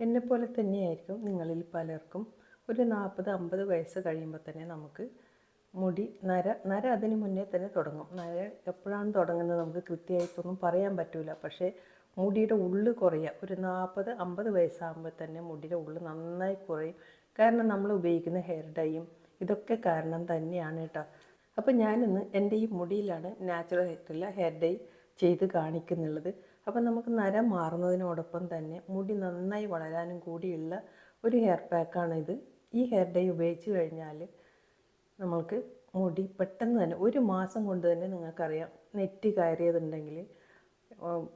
എന്നെപ്പോലെ തന്നെയായിരിക്കും നിങ്ങളിൽ പലർക്കും. ഒരു നാൽപ്പത് അമ്പത് വയസ്സ് കഴിയുമ്പോൾ തന്നെ നമുക്ക് മുടി നര നര അതിന് മുന്നേ തന്നെ തുടങ്ങും. നര എപ്പോഴാണ് തുടങ്ങുന്നത് നമുക്ക് കൃത്യമായിട്ടൊന്നും പറയാൻ പറ്റില്ല പക്ഷേ മുടിയുടെ ഉള്ളു കുറയുക. ഒരു നാൽപ്പത് അമ്പത് വയസ്സാകുമ്പോൾ തന്നെ മുടിയുടെ ഉള്ളു നന്നായി കുറയും. കാരണം നമ്മൾ ഉപയോഗിക്കുന്ന ഹെയർ ഡൈയും ഇതൊക്കെ കാരണം തന്നെയാണ് കേട്ടോ. അപ്പോൾ ഞാനിന്ന് എന്റെ ഈ മുടിയിലാണ് നാച്ചുറൽ ഹെയർ ഡൈ ചെയ്ത് കാണിക്കുന്നുള്ളത്. അപ്പോൾ നമുക്ക് നര മാറുന്നതിനോടൊപ്പം തന്നെ മുടി നന്നായി വളരാനും കൂടിയുള്ള ഒരു ഹെയർ പാക്കാണ് ഇത് ഈ ഹെയർ ഡൈ ഉപയോഗിച്ച് കഴിഞ്ഞാൽ നമ്മൾക്ക് മുടി പെട്ടെന്ന് തന്നെ ഒരു മാസം കൊണ്ട് തന്നെ നിങ്ങൾക്കറിയാം നെറ്റ് കയറിയതുണ്ടെങ്കിൽ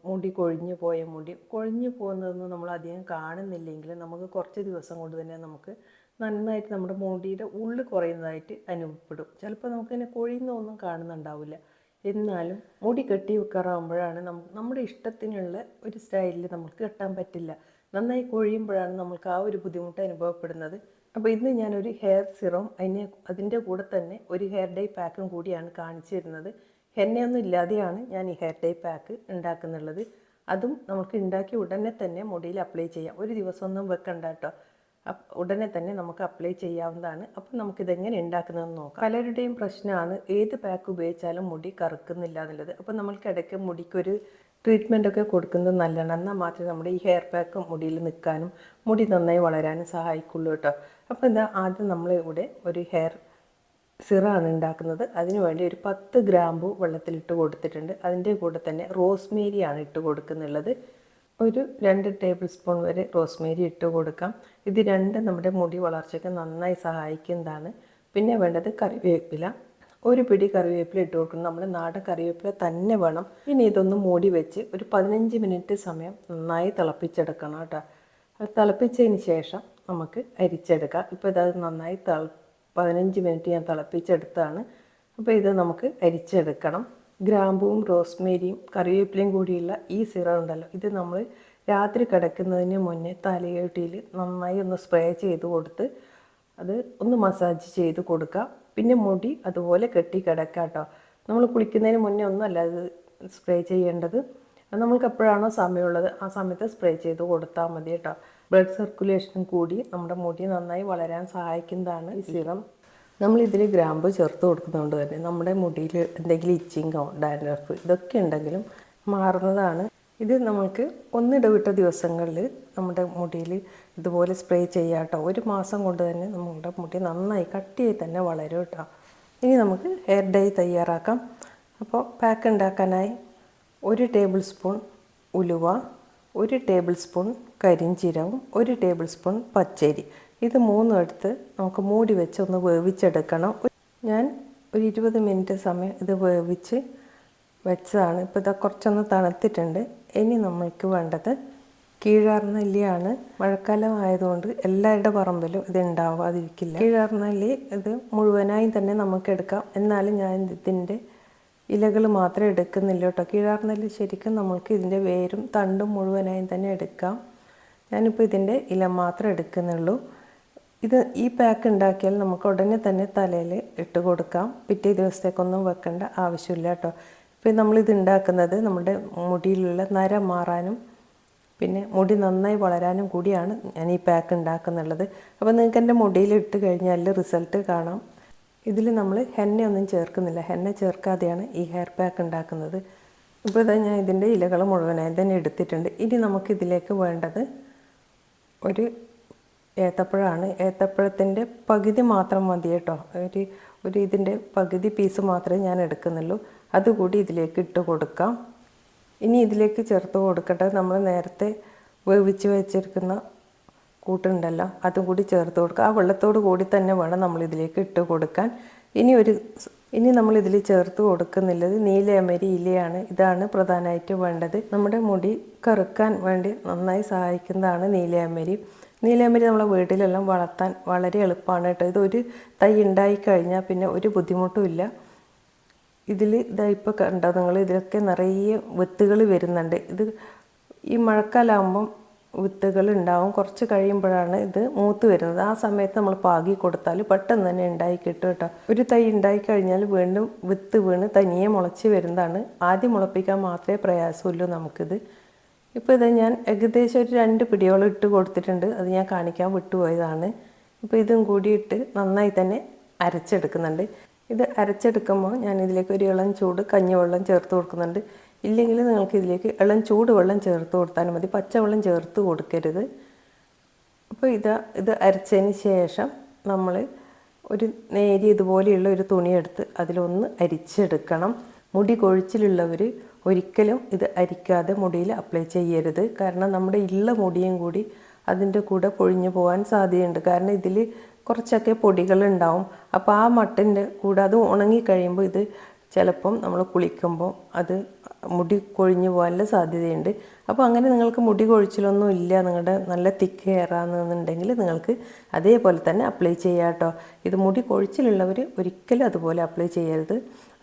മുടി കൊഴിഞ്ഞു പോയ മുടി. കൊഴിഞ്ഞു പോകുന്നതൊന്നും നമ്മൾ അധികം കാണുന്നില്ലെങ്കിൽ നമുക്ക് കുറച്ച് ദിവസം കൊണ്ട് തന്നെ നമുക്ക് നന്നായിട്ട് നമ്മുടെ മുടിയുടെ ഉള്ളു കുറയുന്നതായിട്ട് അനുഭവപ്പെടും. ചിലപ്പോൾ നമുക്കിങ്ങനെ കൊഴിയുന്നൊന്നും കാണുന്നുണ്ടാവില്ല. എന്നാലും മുടി കെട്ടി വെക്കാറാകുമ്പോഴാണ് നമ്മുടെ ഇഷ്ടത്തിനുള്ള ഒരു സ്റ്റൈലിൽ നമുക്ക് കെട്ടാൻ പറ്റില്ല. നന്നായി കൊഴിയുമ്പോഴാണ് നമുക്ക് ആ ഒരു ബുദ്ധിമുട്ട് അനുഭവപ്പെടുന്നത്. അപ്പോൾ ഇന്ന് ഞാനൊരു ഹെയർ സിറം അതിനെ അതിന്റെ കൂടെ തന്നെ ഒരു ഹെയർ ഡൈ പാക്കും കൂടിയാണ് കാണിച്ചു തരുന്നത്. എന്നെയൊന്നും ഇല്ലാതെയാണ് ഞാൻ ഈ ഹെയർ ഡൈ പാക്ക് ഉണ്ടാക്കുന്നുള്ളത്. അതും നമുക്ക് ഉണ്ടാക്കി ഉടനെ തന്നെ മുടിയിൽ അപ്ലൈ ചെയ്യാം. ഒരു ദിവസമൊന്നും വെക്കണ്ട കേട്ടോ. ഉടനെ തന്നെ നമുക്ക് അപ്ലൈ ചെയ്യാവുന്നതാണ്. അപ്പോൾ നമുക്കിതെങ്ങനെ ഉണ്ടാക്കുന്നതെന്ന് നോക്കാം. പലരുടെയും പ്രശ്നമാണ് ഏത് പാക്ക് ഉപയോഗിച്ചാലും മുടി കറുക്കുന്നില്ല എന്നുള്ളത്. അപ്പോൾ നമ്മൾക്ക് ഇടയ്ക്ക് മുടിക്കൊരു ട്രീറ്റ്മെന്റ് ഒക്കെ കൊടുക്കുന്നത് നല്ലതാണ്. എന്നാൽ മാത്രമേ നമ്മുടെ ഈ ഹെയർ പാക്ക് മുടിയിൽ നിൽക്കാനും മുടി നന്നായി വളരാനും സഹായിക്കുള്ളൂ കേട്ടോ. അപ്പോൾ ഇതാ ആദ്യം നമ്മളിവിടെ ഒരു ഹെയർ സിറാണ് ഉണ്ടാക്കുന്നത്. അതിനു വേണ്ടി ഒരു പത്ത് ഗ്രാമ്പു വെള്ളത്തിലിട്ട് കൊടുത്തിട്ടുണ്ട്. അതിന്റെ കൂടെ തന്നെ റോസ്മേരിയാണ് ഇട്ട് കൊടുക്കുന്നുള്ളത്. ഒരു രണ്ട് ടേബിൾ സ്പൂൺ വരെ റോസ്മേരി ഇട്ട് കൊടുക്കാം. ഇത് രണ്ട് നമ്മുടെ മുടി വളർച്ചയ്ക്ക് നന്നായി സഹായിക്കുന്നതാണ്. പിന്നെ വേണ്ടത് കറിവേപ്പില. ഒരു പിടി കറിവേപ്പില ഇട്ട് കൊടുക്കണം. നമ്മൾ നാടൻ കറിവേപ്പില തന്നെ വേണം. പിന്നെ ഇതൊന്ന് മൂടി വെച്ച് ഒരു പതിനഞ്ച് മിനിറ്റ് സമയം നന്നായി തിളപ്പിച്ചെടുക്കണം കേട്ടോ. അത് തിളപ്പിച്ചതിന് ശേഷം നമുക്ക് അരിച്ചെടുക്കാം. ഇപ്പോൾ ഇതത് നന്നായി തിള പതിനഞ്ച് മിനിറ്റ് ഞാൻ തിളപ്പിച്ചെടുത്താണ് അപ്പോൾ ഇത് നമുക്ക് അരിച്ചെടുക്കണം. ഗ്രാമ്പുവും റോസ്മേരിയും കറിവേപ്പിലയും കൂടിയുള്ള ഈ സിറം ഉണ്ടല്ലോ. ഇത് നമ്മൾ രാത്രി കിടക്കുന്നതിന് മുന്നേ തലയോട്ടിയിൽ നന്നായി ഒന്ന് സ്പ്രേ ചെയ്ത് കൊടുത്ത് അത് ഒന്ന് മസാജ് ചെയ്ത് കൊടുക്കുക പിന്നെ മുടി അതുപോലെ കെട്ടി കിടക്കുക കേട്ടോ. നമ്മൾ കുളിക്കുന്നതിന് മുന്നേ ഒന്നും അല്ല അത് സ്പ്രേ ചെയ്യേണ്ടത്. അത് നമ്മൾക്ക് എപ്പോഴാണോ സമയമുള്ളത് ആ സമയത്ത് സ്പ്രേ ചെയ്ത് കൊടുത്താൽ മതി കേട്ടോ. ബ്ലഡ് സർക്കുലേഷനും കൂടി നമ്മുടെ മുടി നന്നായി വളരാൻ സഹായിക്കുന്നതാണ് ഈ സിറം. നമ്മൾ ഇതിൽ ഗ്രാമ്പ് ചേർത്ത് കൊടുക്കുന്നതുകൊണ്ട് തന്നെ നമ്മുടെ മുടിയിൽ എന്തെങ്കിലും ഇച്ചിങ്ങോ ഡാൻഡ്രഫ് ഇതൊക്കെ ഉണ്ടെങ്കിലും മാറുന്നതാണ്. ഇത് നമുക്ക് ഒന്നിടവിട്ട ദിവസങ്ങളിൽ നമ്മുടെ മുടിയിൽ ഇതുപോലെ സ്പ്രേ ചെയ്യാട്ടോ. ഒരു മാസം കൊണ്ട് തന്നെ നമ്മുടെ മുടി നന്നായി കട്ടിയായി തന്നെ വളരും കേട്ടോ ഇനി നമുക്ക് ഹെയർ ഡൈ തയ്യാറാക്കാം. അപ്പോൾ പാക്ക് ഉണ്ടാക്കാനായി ഒരു ടേബിൾ സ്പൂൺ ഉലുവ ഒരു ടേബിൾ സ്പൂൺ കരിഞ്ചീരവും ഒരു ടേബിൾ സ്പൂൺ പച്ചരി. ഇത് മൂന്നും എടുത്ത് നമുക്ക് മൂടി വെച്ച് ഒന്ന് വേവിച്ചെടുക്കണം. ഞാൻ ഒരു ഇരുപത് മിനിറ്റ് സമയം ഇത് വേവിച്ച് വെച്ചതാണ്. ഇപ്പോൾ ഇതാ കുറച്ചൊന്ന് തണുത്തിട്ടുണ്ട്. ഇനി നമ്മൾക്ക് വേണ്ടത് കീഴാർന്നല്ലിയാണ് മഴക്കാലം ആയതുകൊണ്ട് എല്ലാവരുടെ പറമ്പിലും ഇത് ഉണ്ടാവാതിരിക്കില്ല. കീഴാർന്നല്ലി ഇത് മുഴുവനായും തന്നെ നമുക്ക് എടുക്കാം. എന്നാലും ഞാൻ ഇതിന്റെ ഇലകൾ മാത്രമേ എടുക്കുന്നില്ല കേട്ടോ. കീഴാർന്നല്ലി ശരിക്കും നമുക്ക് ഇതിന്റെ വേരും തണ്ടും മുഴുവനായും തന്നെ എടുക്കാം. ഞാനിപ്പോൾ ഇതിന്റെ ഇല മാത്രമേ എടുക്കുന്നുള്ളൂ. ഇത് ഈ പാക്ക് ഉണ്ടാക്കിയാൽ നമുക്ക് ഉടനെ തന്നെ തലയിൽ ഇട്ട് കൊടുക്കാം. പിറ്റേ ദിവസത്തേക്കൊന്നും വെക്കേണ്ട ആവശ്യമില്ല കേട്ടോ. ഇപ്പോൾ നമ്മളിത് ഉണ്ടാക്കുന്നത് നമ്മുടെ മുടിയിലുള്ള നര മാറാനും പിന്നെ മുടി നന്നായി വളരാനും കൂടിയാണ് ഞാൻ ഈ പാക്ക് ഉണ്ടാക്കുന്നുള്ളത്. അപ്പോൾ നിങ്ങൾക്ക് എന്റെ മുടിയിൽ ഇട്ട് കഴിഞ്ഞാൽ റിസൾട്ട് കാണാം. ഇതിൽ നമ്മൾ ഹെന്നയൊന്നും ചേർക്കുന്നില്ല. ഹെന്ന ചേർക്കാതെയാണ് ഈ ഹെയർ പാക്ക് ഉണ്ടാക്കുന്നത്. ഇപ്പോൾ ഇതാ ഞാൻ ഇതിന്റെ ഇലകൾ മുഴുവനായി തന്നെ എടുത്തിട്ടുണ്ട്. ഇനി നമുക്കിതിലേക്ക് വേണ്ടത് ഒരു ഏത്തപ്പഴമാണ്. ഏത്തപ്പഴത്തിന്റെ പകുതി മാത്രം മതി കേട്ടോ. ഒരു ഒരു ഇതിന്റെ പകുതി പീസ് മാത്രമേ ഞാൻ എടുക്കുന്നുള്ളൂ. അതുകൂടി ഇതിലേക്ക് ഇട്ട് കൊടുക്കാം. ഇനി ഇതിലേക്ക് ചേർത്ത് കൊടുക്കട്ടെ. നമ്മൾ നേരത്തെ വേവിച്ച് വെച്ചിരിക്കുന്ന കൂട്ടുണ്ടല്ലോ അതും കൂടി ചേർത്ത് കൊടുക്കുക ആ വെള്ളത്തോട് കൂടി തന്നെ വേണം നമ്മൾ ഇതിലേക്ക് ഇട്ട് കൊടുക്കാൻ. ഇനി ഒരു ഇനി നമ്മൾ ഇതിൽ ചേർത്ത് കൊടുക്കുന്നുള്ളത് നീലയമരി ഇലയാണ്. ഇതാണ് പ്രധാനമായിട്ട് വേണ്ടത്. നമ്മുടെ മുടി കറുക്കാൻ വേണ്ടി നന്നായി സഹായിക്കുന്നതാണ് നീലയമരി. നീലയമരി നമ്മളെ വീട്ടിലെല്ലാം വളർത്താൻ വളരെ എളുപ്പമാണ് കേട്ടോ. ഇതൊരു തൈ ഉണ്ടായി കഴിഞ്ഞാൽ പിന്നെ ഒരു ബുദ്ധിമുട്ടും ഇല്ല. ഇതിൽ ഇതാ ഇപ്പോൾ കണ്ടോ നിങ്ങൾ ഇതിലൊക്കെ നിറയെ വിത്തുകൾ വരുന്നുണ്ട്. ഇത് ഈ മഴക്കാലാകുമ്പം വിത്തുകൾ ഉണ്ടാവും. കുറച്ച് കഴിയുമ്പോഴാണ് ഇത് മൂത്ത് വരുന്നത്. ആ സമയത്ത് നമ്മൾ പാകി കൊടുത്താൽ പെട്ടെന്ന് തന്നെ ഉണ്ടായി കിട്ടും കേട്ടോ. ഒരു തൈ ഉണ്ടായി കഴിഞ്ഞാൽ വീണ്ടും വിത്ത് വീണ് തനിയെ മുളച്ച് വരുന്നതാണ്. ആദ്യം മുളപ്പിക്കാൻ മാത്രമേ പ്രയാസമുള്ളൂ നമുക്കിത്. ഇപ്പോൾ ഇത് ഞാൻ ഏകദേശം ഒരു രണ്ട് പിടിയോളം ഇട്ട് കൊടുത്തിട്ടുണ്ട്. അത് ഞാൻ കാണിക്കാൻ വിട്ടുപോയതാണ്. ഇപ്പോൾ ഇതും കൂടി ഇട്ട് നന്നായി തന്നെ അരച്ചെടുക്കുന്നുണ്ട്. ഇത് അരച്ചെടുക്കുമ്പോൾ ഞാൻ ഇതിലേക്ക് ഒരു ഇളം ചൂട് കഞ്ഞിവെള്ളം ചേർത്ത് കൊടുക്കുന്നുണ്ട്. ഇല്ലെങ്കിൽ നിങ്ങൾക്ക് ഇതിലേക്ക് ഇളം ചൂട് വെള്ളം ചേർത്ത് കൊടുത്താലും മതി. പച്ചവെള്ളം ചേർത്ത് കൊടുക്കരുത്. അപ്പോൾ ഇത് ഇത് അരച്ചതിന് ശേഷം നമ്മൾ ഒരു നേരിയതുപോലെയുള്ള ഒരു തുണിയെടുത്ത് അതിലൊന്ന് അരിച്ചെടുക്കണം. മുടി കൊഴിച്ചിലുള്ളവർ ഒരിക്കലും ഇത് അരിക്കാതെ മുടിയിൽ അപ്ലൈ ചെയ്യരുത്. കാരണം നമ്മുടെ ഇള്ള മുടിയും കൂടി അതിന്റെ കൂടെ പൊഴിഞ്ഞു പോകാൻ സാധ്യതയുണ്ട്. കാരണം ഇതിൽ കുറച്ചൊക്കെ പൊടികൾ ഉണ്ടാവും. അപ്പോൾ ആ മട്ടിന്റെ കൂടെ അത് ഉണങ്ങി കഴിയുമ്പോൾ ഇത് ചിലപ്പം നമ്മൾ കുളിക്കുമ്പോൾ അത് മുടി കൊഴിഞ്ഞു പോകാനുള്ള സാധ്യതയുണ്ട്. അപ്പോൾ അങ്ങനെ നിങ്ങൾക്ക് മുടി കൊഴിച്ചിലൊന്നും ഇല്ല നിങ്ങളുടെ നല്ല തിക്ക് ഹെയറാണെന്നുണ്ടെങ്കിൽ നിങ്ങൾക്ക് അതേപോലെ തന്നെ അപ്ലൈ ചെയ്യാം കേട്ടോ ഇത് മുടി കൊഴിച്ചിലുള്ളവർ ഒരിക്കലും അതുപോലെ അപ്ലൈ ചെയ്യരുത്.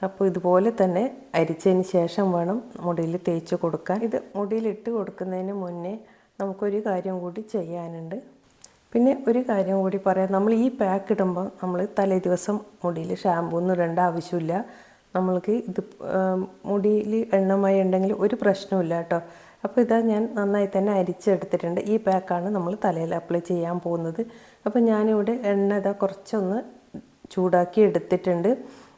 അപ്പോൾ ഇതുപോലെ തന്നെ അരിച്ചതിന് ശേഷം വേണം മുടിയിൽ തേച്ച് കൊടുക്കാൻ. ഇത് മുടിയിൽ ഇട്ട് കൊടുക്കുന്നതിന് മുന്നേ നമുക്കൊരു കാര്യം കൂടി ചെയ്യാനുണ്ട്. പിന്നെ ഒരു കാര്യം കൂടി പറയാം. നമ്മൾ ഈ പാക്ക് ഇടുമ്പോൾ നമ്മൾ തലേ ദിവസം മുടിയിൽ ഷാമ്പൂ ഒന്നും ഇടേണ്ട ആവശ്യമില്ല. നമ്മൾക്ക് ഇത് മുടിയിൽ എണ്ണമായി ഉണ്ടെങ്കിൽ ഒരു പ്രശ്നമില്ല കേട്ടോ. അപ്പോൾ ഇതാ ഞാൻ നന്നായി തന്നെ അരിച്ചെടുത്തിട്ടുണ്ട്. ഈ പാക്കാണ് നമ്മൾ തലയിൽ അപ്ലൈ ചെയ്യാൻ പോകുന്നത്. അപ്പോൾ ഞാനിവിടെ എണ്ണ ഇതാ കുറച്ചൊന്ന് ചൂടാക്കി എടുത്തിട്ടുണ്ട്.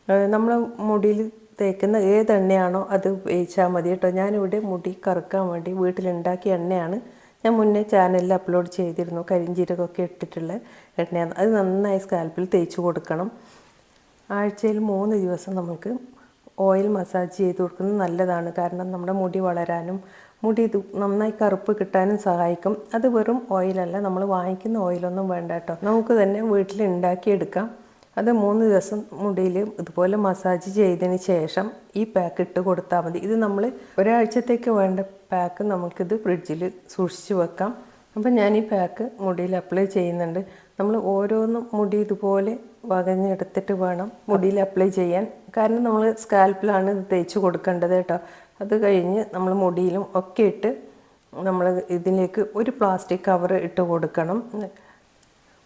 നമ്മൾ മുടിയിൽ തേക്കുന്ന ഏത് എണ്ണയാണോ അത് ഉപയോഗിച്ചാൽ മതി കേട്ടോ. ഞാനിവിടെ മുടി കറുക്കാൻ വേണ്ടി വീട്ടിലുണ്ടാക്കിയ എണ്ണയാണ്. ഞാൻ മുന്നേ ചാനലിൽ അപ്ലോഡ് ചെയ്തിരുന്നു. കരിഞ്ചീരകമൊക്കെ ഇട്ടിട്ടുള്ള എണ്ണയാണ്. അത് നന്നായി സ്കാൽപ്പിൽ തേച്ച് കൊടുക്കണം. ആഴ്ചയിൽ മൂന്ന് ദിവസം നമുക്ക് ഓയിൽ മസാജ് ചെയ്ത് കൊടുക്കുന്നത് നല്ലതാണ്. കാരണം നമ്മുടെ മുടി വളരാനും മുടി നന്നായി കറുപ്പ് കിട്ടാനും സഹായിക്കും. അത് വെറും ഓയിലല്ല. നമ്മൾ വാങ്ങിക്കുന്ന ഓയിലൊന്നും വേണ്ട കേട്ടോ. നമുക്ക് തന്നെ വീട്ടിൽ ഉണ്ടാക്കിയെടുക്കാം അത് മൂന്ന് ദിവസം മുടിയിൽ ഇതുപോലെ മസാജ് ചെയ്തതിന് ശേഷം ഈ പാക്ക് ഇട്ട് കൊടുത്താൽ മതി. ഇത് നമ്മൾ ഒരാഴ്ചത്തേക്ക് വേണ്ട പാക്ക് നമുക്കിത് ഫ്രിഡ്ജിൽ സൂക്ഷിച്ച് വെക്കാം. അപ്പം ഞാൻ ഈ പാക്ക് മുടിയിൽ അപ്ലൈ ചെയ്യുന്നുണ്ട്. നമ്മൾ ഓരോന്നും മുടി ഇതുപോലെ വകഞ്ഞെടുത്തിട്ട് വേണം മുടിയിൽ അപ്ലൈ ചെയ്യാൻ. കാരണം നമ്മൾ സ്കാൽപ്പിലാണ് ഇത് തേച്ച് കൊടുക്കേണ്ടത് കേട്ടോ. അത് കഴിഞ്ഞ് നമ്മൾ മുടിയിലും ഒക്കെ ഇട്ട് നമ്മൾ ഇതിലേക്ക് ഒരു പ്ലാസ്റ്റിക് കവർ ഇട്ട് കൊടുക്കണം.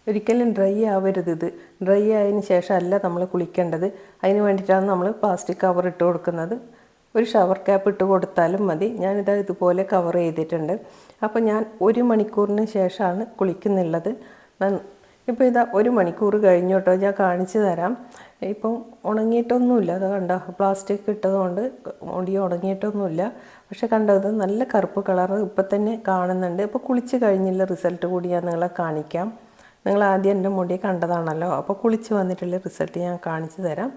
ഒരിക്കലും ഡ്രൈ ആവരുത് ഇത്. ഡ്രൈ ആയതിനു ശേഷം അല്ല നമ്മൾ കുളിക്കേണ്ടത്. അതിന് വേണ്ടിയിട്ടാണ് നമ്മൾ പ്ലാസ്റ്റിക് കവർ ഇട്ട് കൊടുക്കുന്നത്. ഒരു ഷവർ ക്യാപ്പ് ഇട്ട് കൊടുത്താലും മതി. ഞാനിത് ഇതുപോലെ കവർ ചെയ്തിട്ടുണ്ട്. അപ്പോൾ ഞാൻ ഒരു മണിക്കൂറിന് ശേഷമാണ് കുളിക്കുന്നുള്ളത്. ഇപ്പോൾ ഇതാ ഒരു മണിക്കൂർ കഴിഞ്ഞോട്ടോ ഞാൻ കാണിച്ചു തരാം. ഇപ്പം ഉണങ്ങിയിട്ടൊന്നുമില്ല. അത് കണ്ടോ? പ്ലാസ്റ്റിക് ഇട്ടതുകൊണ്ട് മുടി ഉണങ്ങിയിട്ടൊന്നുമില്ല. പക്ഷെ ഇത് നല്ല കറുപ്പ് കളർ ഇപ്പം തന്നെ കാണുന്നുണ്ട്. ഇപ്പോൾ കുളിച്ച് കഴിഞ്ഞുള്ള റിസൾട്ട് കൂടി ഞാൻ നിങ്ങളെ കാണിക്കാം. നിങ്ങൾ ആദ്യം എന്റെ മുടി കണ്ടതാണല്ലോ. അപ്പോൾ കുളിച്ച് വന്നിട്ടുള്ള റിസൾട്ട് ഞാൻ കാണിച്ചു തരാം.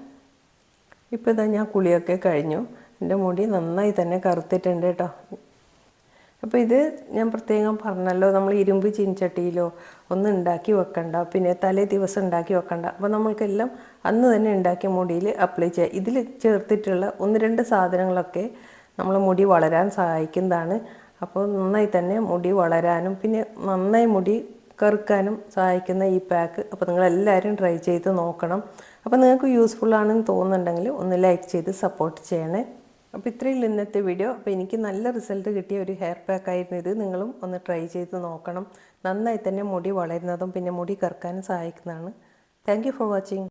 ഇപ്പോൾ ഇതാ ഞാൻ കുളിയൊക്കെ കഴിഞ്ഞു. എന്റെ മുടി നന്നായി തന്നെ കറുത്തിട്ടുണ്ട് കേട്ടോ. അപ്പോൾ ഇത് ഞാൻ പ്രത്യേകം പറഞ്ഞല്ലോ നമ്മൾ ഇരുമ്പ് ചീനിച്ചട്ടിയിലോ ഒന്നും ഉണ്ടാക്കി വെക്കണ്ട പിന്നെ തലേ ദിവസം ഉണ്ടാക്കി വെക്കണ്ട. അപ്പോൾ നമ്മൾക്കെല്ലാം അന്ന് തന്നെ ഉണ്ടാക്കിയ മുടിയിൽ അപ്ലൈ ചെയ്യാം. ഇതിൽ ചേർത്തിട്ടുള്ള ഒന്ന് രണ്ട് സാധനങ്ങളൊക്കെ നമ്മൾ മുടി വളരാൻ സഹായിക്കുന്നതാണ്. അപ്പോൾ നന്നായി തന്നെ മുടി വളരാനും പിന്നെ നന്നായി മുടി കറുക്കാനും സഹായിക്കുന്ന ഈ പാക്ക് അപ്പോൾ നിങ്ങൾ എല്ലാവരും ട്രൈ ചെയ്ത് നോക്കണം. അപ്പോൾ നിങ്ങൾക്ക് യൂസ്ഫുൾ ആണെന്ന് തോന്നുന്നുണ്ടെങ്കിൽ ഒന്ന് ലൈക്ക് ചെയ്ത് സപ്പോർട്ട് ചെയ്യണേ. അപ്പോൾ ഇത്രയും ഇന്നത്തെ വീഡിയോ അപ്പോൾ എനിക്ക് നല്ല റിസൾട്ട് കിട്ടിയ ഒരു ഹെയർ പാക്ക് ആയിരുന്നു ഇത്. നിങ്ങളും ഒന്ന് ട്രൈ ചെയ്ത് നോക്കണം. നന്നായി തന്നെ മുടി വളരുന്നതും പിന്നെ മുടി കറുക്കാനും സഹായിക്കുന്നതാണ്. Thank for watching